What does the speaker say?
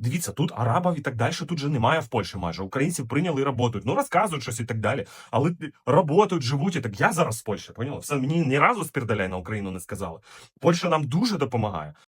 Дивіться, тут арабів і так далі тут же немає в Польщі майже. Українців прийняли і працюють. Ну розказують щось і так далі. Але працюють, живуть і так. Я зараз в Польщі, поняла? Все мені ні разу спірдаляй на Україну не сказали. Польща нам дуже допомагає.